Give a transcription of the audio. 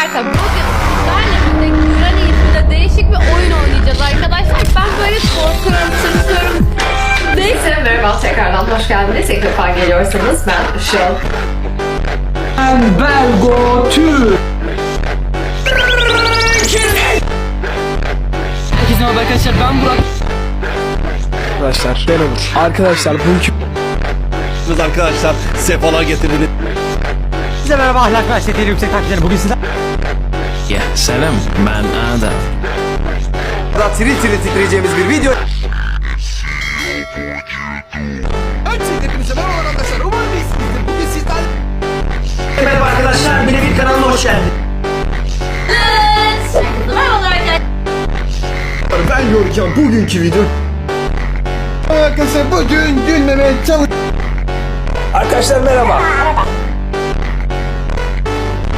Berkay bugün sizlerle birlikte Granny isminde değişik bir oyun oynayacağız arkadaşlar. Ben böyle korkuyorum, tırsıyorum. Neyse merhaba tekrardan hoş geldiniz. İlk defa geliyorsanız ben Işıl. Belgo Tü. Herkese merhaba arkadaşlar ben Burak. Arkadaşlar ben Onur. Arkadaşlar bugünkü arkadaşlar sefalar getirdiniz. Size merhaba ahlak ve yüksek takipçilerim. Bugün sizler Ya selam ben Adam. Daha tiril tiril titreyeceğimiz bir video. Öncelikle hepinize merhaba arkadaşlar. Umarım iyisinizdir. Bugün sizler... Merhaba arkadaşlar. Benim bir kanalıma hoş geldiniz. Merhabalar arkadaşlar. Ben Görkem. Bugünkü video... Arkadaşlar bugün gülmemeye çalış... Arkadaşlar merhaba.